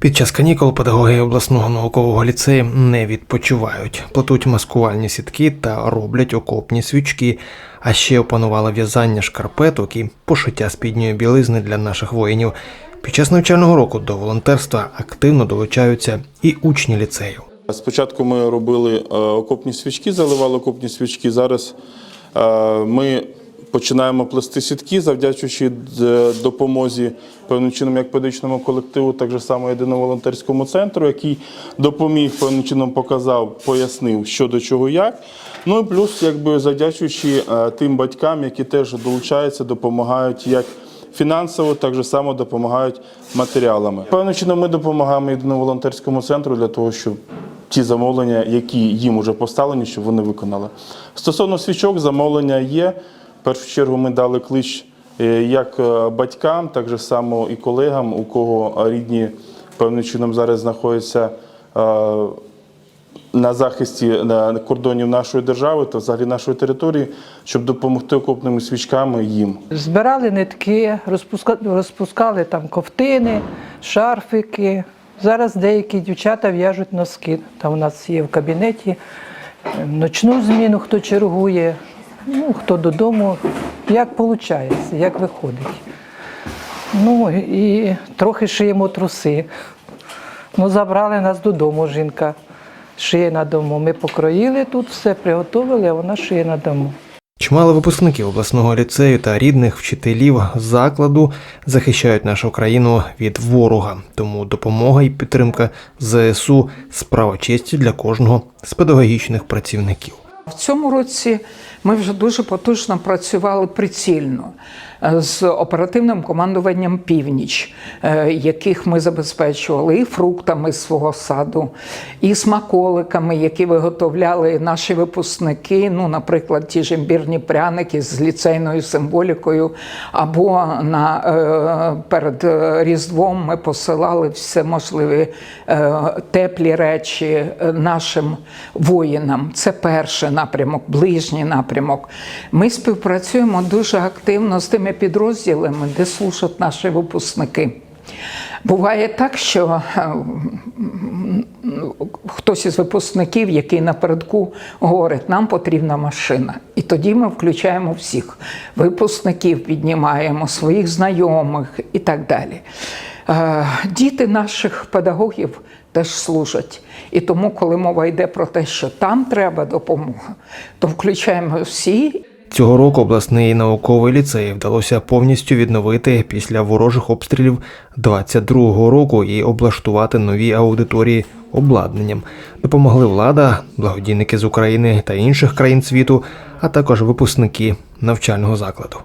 Під час канікул педагоги обласного наукового ліцею не відпочивають, плетуть маскувальні сітки та роблять окопні свічки. А ще опанували в'язання шкарпеток і пошиття спідньої білизни для наших воїнів. Під час навчального року до волонтерства активно долучаються і учні ліцею. Спочатку ми робили е, окопні свічки, заливали окопні свічки. Зараз е, ми починаємо плести сітки, завдячуючи допомозі певним чином як педагогічному колективу, так само єдиному волонтерському центру, який допоміг певним чином показав, пояснив, що до чого як. Ну і плюс, якби завдячуючи е, тим батькам, які теж долучаються, допомагають як фінансово, так само допомагають матеріалами. Певним чином ми допомагаємо єдиному волонтерському центру для того, щоб ті замовлення, які їм вже поставлені, щоб вони виконали. Стосовно свічок, замовлення є. Першу чергу ми дали клич е, як е, батькам, так само і колегам, у кого рідні певним чином зараз знаходяться е, на захисті на кордонів нашої держави та взагалі нашої території, щоб допомогти окопними свічками їм. Збирали нитки, розпуска- розпускали там ковтини, шарфики. Зараз деякі дівчата в'яжуть носки. Там у нас є в кабінеті е, ночну зміну, хто чергує, ну, хто додому, як виходить, як виходить. Ну і трохи шиємо труси. Ну, забрали нас додому жінка. Шиє на дому. Ми покроїли тут все, приготували, а вона шиє на дому. Чимало випускників обласного ліцею та рідних вчителів закладу захищають нашу країну від ворога. Тому допомога і підтримка ЗСУ справа честі для кожного з педагогічних працівників. В цьому році ми вже дуже потужно працювали прицільно е, з оперативним командуванням Північ, е, яких ми забезпечували і фруктами свого саду, і смаколиками, які виготовляли наші випускники. Ну, наприклад, ті ж імбірні пряники з ліцейною символікою, або на е, перед Різдвом ми посилали все можливі теплі речі нашим воїнам. Це перший напрямок, ближній напрямок. Ми співпрацюємо дуже активно з тими підрозділами, де служать наші випускники. Буває так, що е, хтось із випускників, який напередку говорить, нам потрібна машина. І тоді ми включаємо всіх випускників, піднімаємо своїх знайомих і так далі. Е, Діти наших педагогів теж служать. І тому, коли мова йде про те, що там треба допомога, то включаємо всі Цього року обласний науковий ліцей вдалося повністю відновити після ворожих обстрілів 22-го року і облаштувати нові аудиторії обладнанням. Допомогли влада, благодійники з України та інших країн світу, а також випускники навчального закладу.